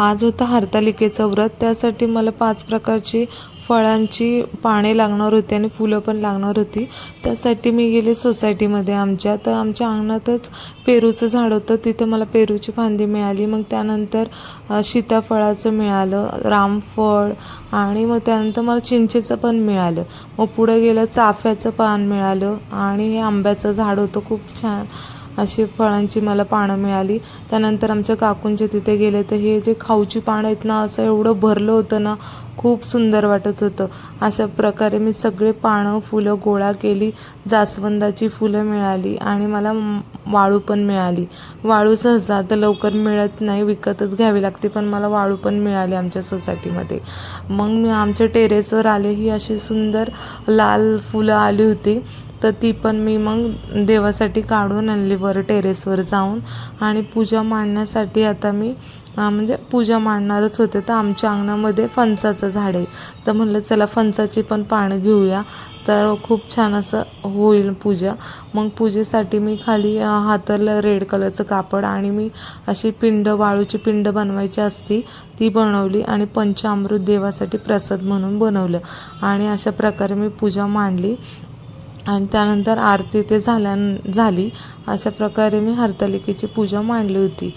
आज होतं हरतालिकेचं व्रत. त्यासाठी मला पाच प्रकारची फळांची पाने लागणार होती आणि फुलं पण लागणार होती. त्यासाठी मी गेले सोसायटीमध्ये आमच्या. तर आमच्या अंगणातच पेरूचं झाड होतं. तिथं मला पेरूची फांदी मिळाली. मग त्यानंतर सीताफळाचं मिळालं रामफळ आणि मग त्यानंतर मला चिंचेचं पण मिळालं. मग पुढं गेलं चाफ्याचं पान मिळालं आणि हे आंब्याचं झाड होतं. खूप छान. अशी फळांची मला पानं मिळाली. त्यानंतर आमच्या काकूंचे तिथे गेले. तर हे जे खाऊची पानं आहेत ना असं एवढं भरलं होतं ना खूप सुंदर वाटत होतं. अशा प्रकारे मी सगळे पानं फुलं गोळा केली जास्वंदाची फुलं मिळाली आणि मला वाळू पण मिळाली. वाळू सहसा आता लवकर मिळत नाही विकतच घ्यावी लागते पण मला वाळू पण मिळाली आमच्या सोसायटीमध्ये. मग मी आमच्या टेरेसवर आले ही अशी सुंदर लाल फुलं आली होती. तर ती पण मी मग देवासाठी काढून आणली वर टेरेसवर जाऊन. आणि पूजा मांडण्यासाठी आता मी म्हणजे पूजा मांडणारच होते. तर आमच्या अंगणामध्ये फणसाचं झाड. आहे तर म्हणलं चला फणसाची पण पानं घेऊया. तर खूप छान असं होईल पूजा. मग पूजेसाठी मी खाली हाताला रेड कलरचं कापड आणि मी अशी पिंड वाळूची पिंड बनवायची असती ती बनवली आणि पंचामृत देवासाठी प्रसाद म्हणून बनवलं. आणि अशा प्रकारे मी पूजा मांडली. आणि त्यानंतर आरती ते झाल्या झाली. अशा प्रकारे मी हरतालिकेची पूजा मांडली होती.